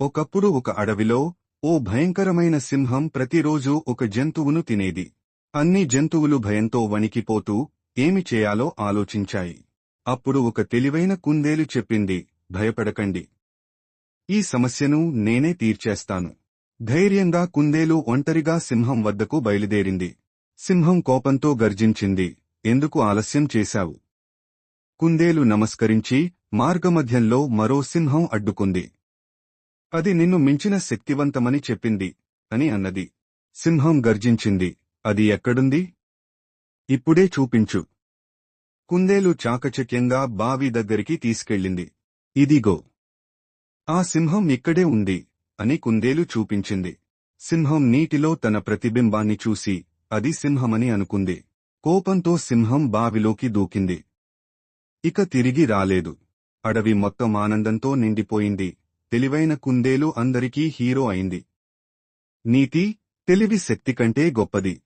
ఒకప్పుడు ఒక అడవిలో ఓ భయంకరమైన సింహం ప్రతిరోజూ ఒక జంతువును తినేది. అన్ని జంతువులు భయంతో వణికిపోతూ ఏమి చేయాలో ఆలోచించాయి. అప్పుడు ఒక తెలివైన కుందేలు చెప్పింది భయపడకండి. ఈ సమస్యను నేనే తీర్చేస్తాను. ధైర్యంగా కుందేలు ఒంటరిగా సింహం వద్దకు బయలుదేరింది. సింహం కోపంతో గర్జించింది ఎందుకు ఆలస్యం చేశావు? కుందేలు నమస్కరించి మార్గమధ్యంలో మరో సింహం అడ్డుకుంది. అది నిన్ను మించిన శక్తివంతమని చెప్పింది అని అన్నది. సింహం గర్జించింది. అది ఎక్కడుంది? ఇప్పుడే చూపించు. కుందేలు చాకచక్యంగా బావి దగ్గరికి తీసుకెళ్ళింది. ఇదిగో. ఆ సింహం ఇక్కడే ఉంది అని కుందేలు చూపించింది. సింహం నీటిలో తన ప్రతిబింబాన్ని చూసి అది సింహమని అనుకుంది. కోపంతో సింహం బావిలోకి దూకింది. ఇక తిరిగి రాలేదు. అడవి మొత్తం ఆనందంతో నిండిపోయింది. తెలివైన కుందేలు అందరికీ హీరో అయింది. నీతి తెలివి శక్తి కంటే గొప్పది.